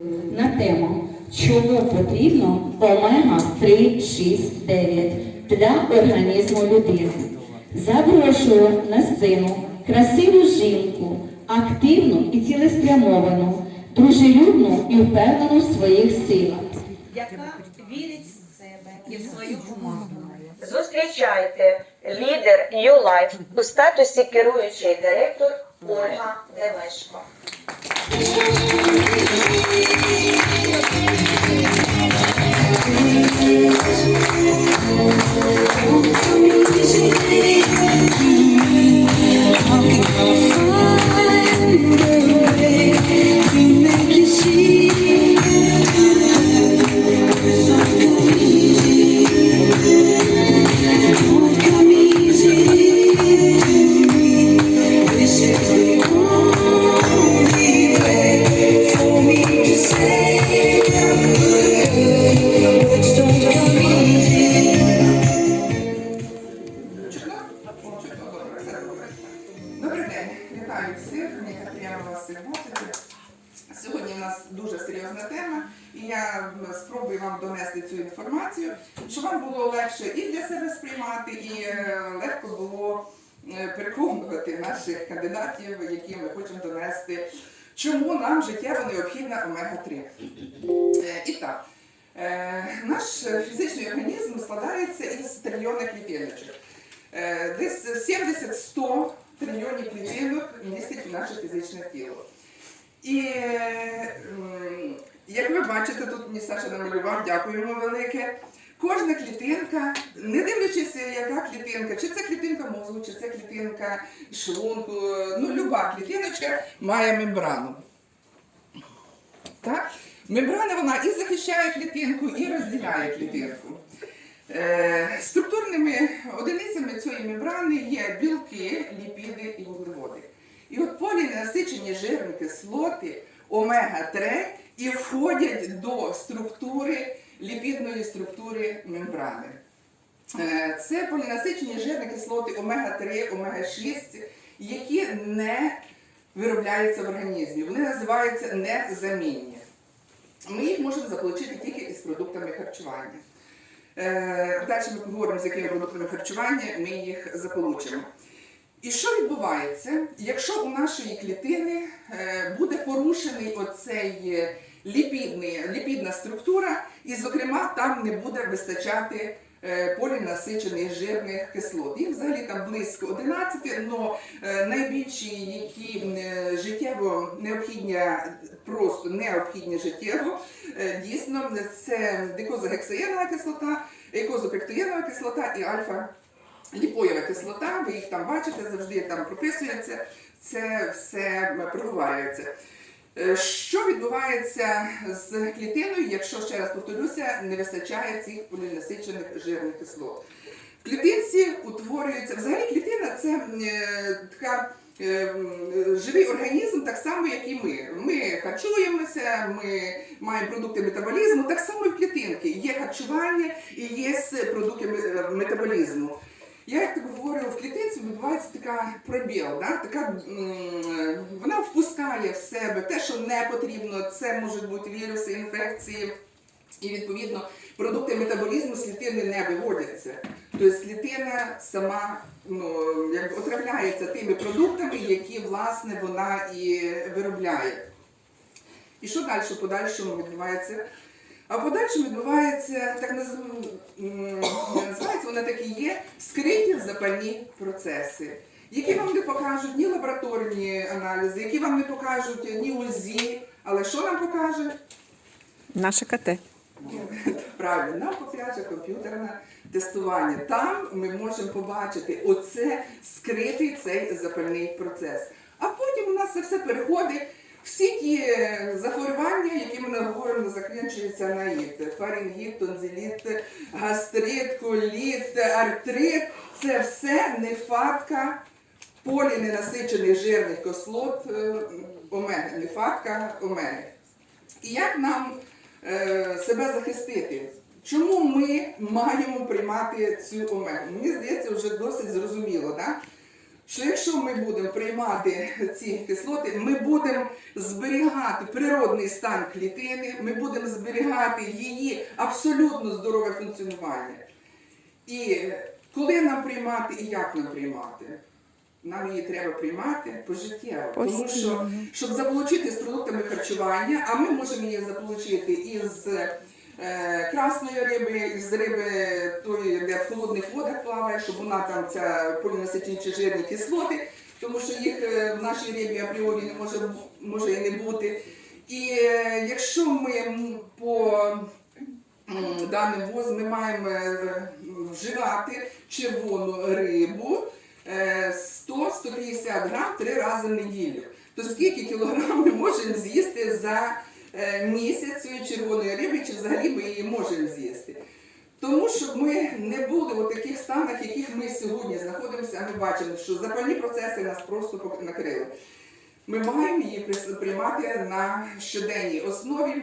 на тему Чому потрібно омега 3, 6, 9 для організму людини. Запрошую на сцену красиву жінку, активну і цілеспрямовану, дружелюбну і впевнену в своїх силах. яка вірить в себе і в свою команду. Зустрічайте лідер Life у статусі керуючий директор Ольга Демешко. Донести цю інформацію, щоб вам було легше і для себе сприймати, і е, легко було е, переконувати наших кандидатів, яким ми хочемо донести, чому нам життєво необхідна омега-3. Е, І так, наш фізичний організм складається із трильйонних клітиночок. Десь 70-100 трильйонів клітинок містить наше фізичне тіло. І як ви бачите, тут мені Саша намалював, дякуємо велике. Кожна клітинка, не дивлячись, яка клітинка, чи це клітинка мозку, чи це клітинка шлунку, ну люба клітиночка має мембрану. Так? Мембрана вона і захищає клітинку, і розділяє клітинку. Е, Структурними одиницями цієї мембрани є білки, ліпіди і вуглеводи. І от полінасичені жирні кислоти омега-3 і входять до структури ліпідної структури мембрани. Е, Це полінасичені жирні кислоти омега-3, омега-6, які не виробляються в організмі. Вони називаються незамінні. Ми їх можемо заполучити тільки із продуктами харчування. Е, Далі ми поговоримо, з якими продуктами харчування ми їх заполучимо. І що відбувається, якщо у нашої клітини е, буде порушений оцей е, ліпідний, ліпідна структура, і, зокрема, там не буде вистачати е, полінасичених жирних кислот. Їх взагалі там близько 11, але найбільші, які життєво необхідні, просто необхідні життєво, дійсно це дикозогексаєнова кислота, екозопектоєнова кислота і альфа ліпоєва кислота, ви їх там бачите, завжди там прописується, це все проговорюється. Е, Що відбувається з клітиною, якщо ще раз повторюся, не вистачає цих полінасичених жирних кислот? В клітинці утворюється, взагалі клітина це е, така е, живий організм, так само, як і ми. Ми харчуємося, ми маємо продукти метаболізму, так само і в клітинки. Є харчування і є продукти метаболізму. Я як так говорю, в клітинці відбувається така пробіл, да? така, вона впускає в себе те, що не потрібно, це можуть бути віруси, інфекції, і відповідно продукти метаболізму з не виводяться. Тобто клітина сама ну, якби отравляється тими продуктами, які власне вона і виробляє. І що далі в подальшому відбувається? А в подальшому відбувається так називається вони такі є скриті запальні процеси, які вам не покажуть ні лабораторні аналізи, які вам не покажуть ні УЗІ, але що нам покаже? Наше КТ. Правильно, нам покаже комп'ютерне тестування. Там ми можемо побачити оце скритий цей запальний процес. А потім у нас це все переходить. Всі ті е, захворювання, які ми говоримо, закінчуються на іт. Фарингіт, тонзиліт, гастрит, коліт, артрит це все нефатка поліненасичених жирних кислот е, омеги, нефатка омеги. І як нам е, себе захистити? Чому ми маємо приймати цю омегу? Мені здається, вже досить зрозуміло. Да? Що якщо ми будемо приймати ці кислоти, ми будемо зберігати природний стан клітини, ми будемо зберігати її абсолютно здорове функціонування. І коли нам приймати і як нам приймати? Нам її треба приймати пожиттєво. Тому що, щоб заполучити з продуктами харчування, а ми можемо її заполучити із красної риби, із риби тої, де в холодних водах плаває, щоб вона там ця полінасичені чи жирні кислоти, тому що їх е, в нашій рибі апріорі не може, може і не бути. І е, якщо ми по даним ВОЗ ми маємо е, вживати червону рибу е, 100-150 грам три рази в неділю. То скільки кілограм ми можемо з'їсти за е, місяць цієї червоної риби, чи взагалі ми її можемо з'їсти? Тому щоб ми не були в таких станах, в яких ми сьогодні знаходимося, а ми бачимо, що запальні процеси нас просто накрили. Ми маємо її приймати на щоденній основі.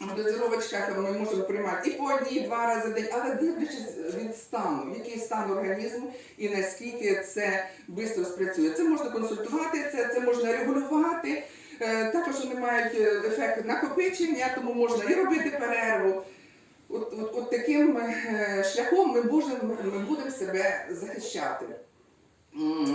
В дозировочках ми можемо приймати і по одній, і два рази в день, але дивлячись від стану, який стан організму і наскільки це швидко спрацює. Це можна консультувати, це, це можна регулювати. Е, Також вони мають е, ефект накопичення, тому можна і робити перерву. От, от, от таким е, шляхом ми будемо, ми будемо себе захищати.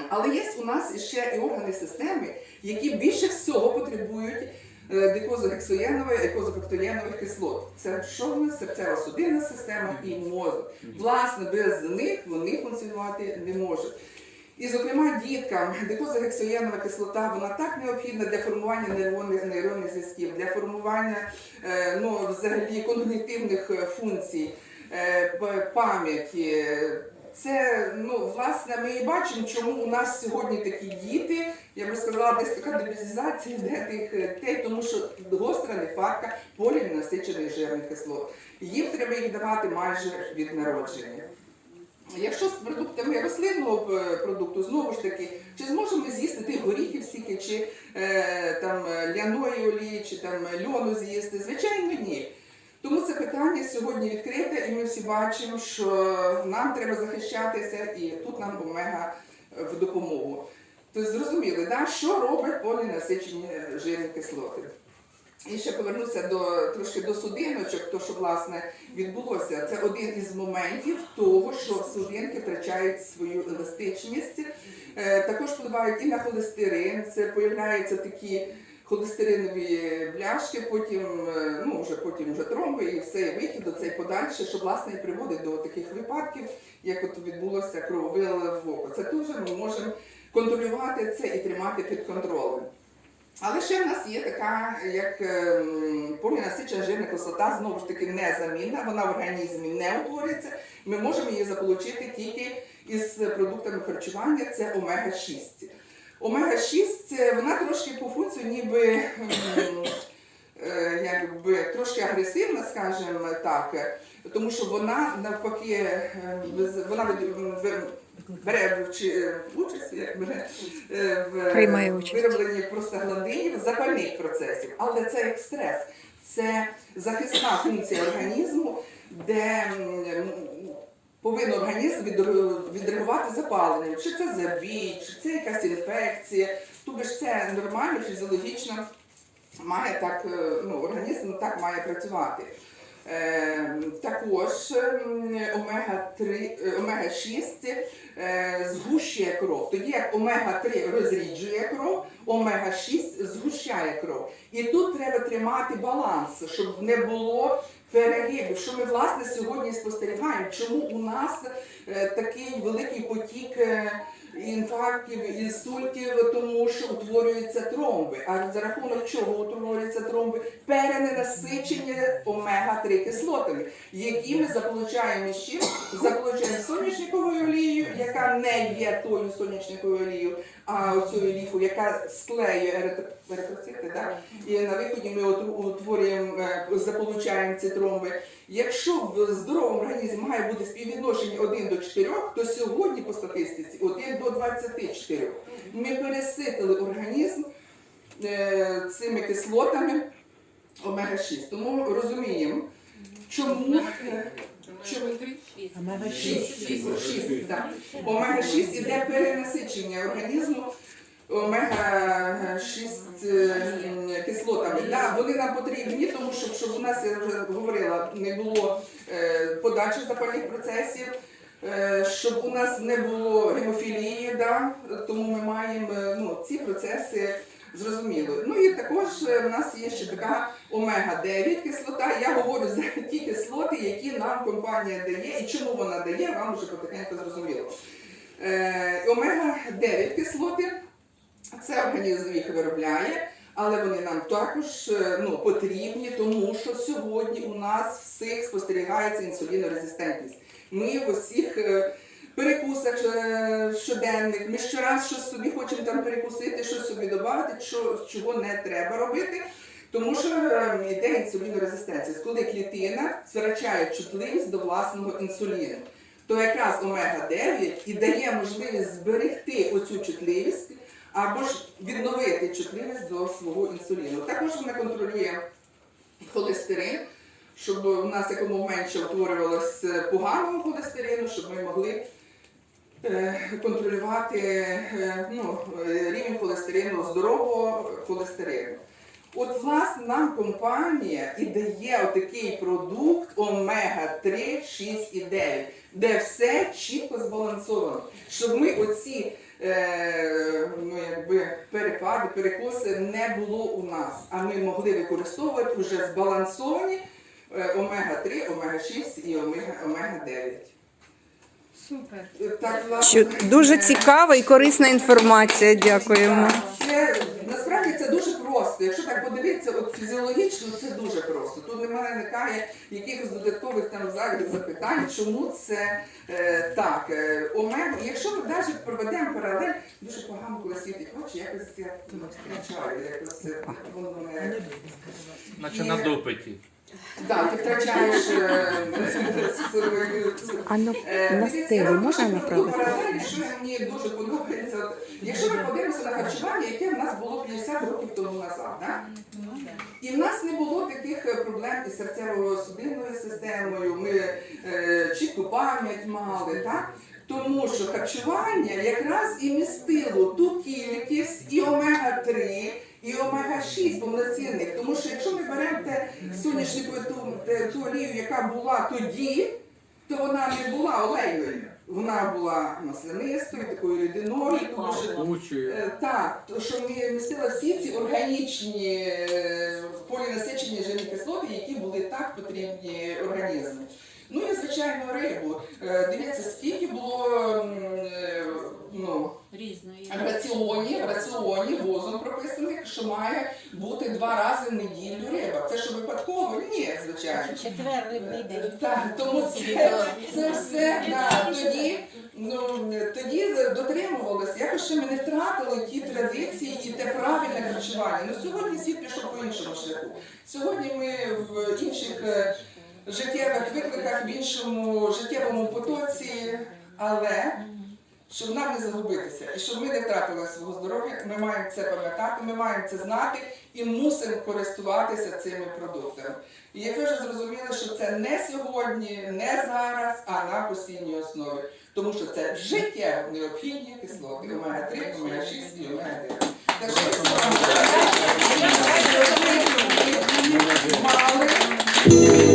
Але є у нас ще і органи системи, які більше всього потребують дикозогексоєнової, екозопектоєнових кислот. Це нас? серцево-судинна система і мозок. Власне, без них вони функціонувати не можуть. І, зокрема, діткам дикозогексоєнова кислота вона так необхідна для формування нейронних, нейронних зв'язків, для формування е, ну, взагалі когнітивних е, функцій, е, пам'яті. Це ну власне ми і бачимо, чому у нас сьогодні такі діти. Я би сказала, десь така дебілізація де тих те, тому що гостра нехватка полінасичених жирних кислот. Їм треба їх давати майже від народження. Якщо з продуктами рослинного е, продукту, знову ж таки, чи зможемо ми з'їсти тих горіхів стільки, чи е, там е, ляної олії, чи там льону з'їсти? Звичайно, ні. Тому це питання сьогодні відкрите, і ми всі бачимо, що нам треба захищатися, і тут нам омега е, в допомогу. Тобто зрозуміли, да, що робить полінасичені жирні кислоти. І ще повернуся до трошки до судиночок, то що власне відбулося. Це один із моментів того, що судинки втрачають свою еластичність. Е, також впливають і на холестерин. Це появляються такі холестеринові бляшки, потім, е, ну вже потім вже тромби і все і вихід до цей подальше, що власне і приводить до таких випадків, як от відбулося крововилив в око. Це теж ми можемо контролювати це і тримати під контролем. Але ще в нас є така, як ем, полінасичена жирна кислота, знову ж таки незамінна, вона в організмі не утворюється. Ми можемо її заполучити тільки із продуктами харчування, це омега-6. Омега-6 вона трошки по функції ніби ем, е, якби, трошки агресивна, скажімо так, тому що вона навпаки е, вона бере участь, як бере е, в участь. виробленні простагландинів, запальних процесів. Але це як стрес, це захисна функція організму, де повинен організм відре- відреагувати запаленням. Чи це забій, чи це якась інфекція. Тобто ж це нормально, фізіологічно має так, е, ну, організм так має працювати. Е, також ем, омега-3, е, омега-6 е, згущує кров. Тоді як омега-3 розріджує кров, омега-6 згущає кров. І тут треба тримати баланс, щоб не було перегибів. Що ми власне сьогодні спостерігаємо, чому у нас такий великий потік інфарктів, інсультів, тому що утворюються тромби. А за рахунок чого утворюються тромби? Перененасичення омега-3 кислотами, які ми заполучаємо чим? Заполучаємо з соняшниковою олією, яка не є тою соняшниковою олією, а оцю ліфу, яка склеює еритро- еритроцити, да? і на виході ми утворюємо, е, заполучаємо ці тромби. Якщо в здоровому організмі має бути співвідношення 1 до 4, то сьогодні по статистиці 1 до 24. Ми переситили організм е, цими кислотами омега-6. Тому розуміємо, чому. шість. Омега-6 іде перенасичення організму омега-6 е, кислотами. Да, вони нам потрібні, тому що щоб у нас, я вже говорила, не було е, подачі запальних процесів, щоб у нас не було гемофілії, да, тому ми маємо е, ну, ці процеси зрозуміло. Ну і також е, в нас є ще така омега-9 кислота. Я говорю за ті кислоти, які нам компанія дає, і чому вона дає, вам вже потихеньку зрозуміло. Е, омега-9 кислоти, це організм їх виробляє, але вони нам також е, ну, потрібні, тому що сьогодні у нас всіх спостерігається інсулінорезистентність. Ми в усіх е, перекусах е, щоденних, ми щораз щось собі хочемо там перекусити, щось собі додати, чого не треба робити. Тому що е, йде інсулінорезистенція, коли клітина втрачає чутливість до власного інсуліну. То якраз омега-9 і дає можливість зберегти оцю чутливість або ж відновити чутливість до свого інсуліну. Також вона контролює холестерин, щоб у нас якомога менше утворювалось е, поганого холестерину, щоб ми могли е, контролювати е, ну, рівень холестерину, здорового холестерину. От, власне, нам компанія і дає отакий продукт омега-3, 6 і 9, де все чітко збалансовано, щоб ми оці е, ну, якби, перепади, перекоси не було у нас, а ми могли використовувати вже збалансовані омега-3, омега-6 і омега- омега-9. Супер. Так, власне, Що дуже е, цікава і корисна інформація. Дякуємо. це насправді це дуже просто. Якщо так подивитися, от фізіологічно це дуже просто. Тут немає виникає якихось додаткових там взагалі запитань, чому це е, так. Е, омега, якщо ми навіть проведемо паралель, дуже погано, коли світить очі, якось я ну, втрачаю, якось е, воно не Наче на допиті. Да, ти втрачаєш е, свою- А на, Е, на можна направити? що мені дуже подобається. Якщо ми подивимося на харчування, яке в нас було 50 років тому назад, да? і в нас не було таких е, проблем із серцево-судинною системою, ми е, чітку пам'ять мали, так? Тому що харчування якраз і містило ту кількість і омега-3, і омега-6 повноцінних. Тому що якщо ми беремо те соняшникову ту, ту олію, яка була тоді, то вона не була олейною. Вона була маслянистою, такою рідиною, тому що Мучує. Е, Так, то що містила всі ці органічні е, полінасичені жирні кислоти, які були так потрібні організму. Ну і звичайно рибу. Е, Дивіться, скільки було е, ну, Різної. раціоні, раціоні возом прописаних, що має бути два рази в неділю риба. Це що випадково? Ні, звичайно. Четвер рибний день. Так, тому це, це все да, тоді, ну, тоді дотримувалися. Якось ще ми не втратили ті традиції і те правильне харчування. Ну сьогодні світ пішов по іншому шляху. Сьогодні ми в інших е, життєвих викликах, в іншому життєвому потоці, але. Щоб нам не загубитися і щоб ми не втратили свого здоров'я, ми маємо це пам'ятати, ми маємо це знати і мусимо користуватися цими продуктами. І як ви вже зрозуміли, що це не сьогодні, не зараз, а на постійній основі. Тому що це життєво необхідні кислоти омега-3, омега-6 і омега-9. Так що мали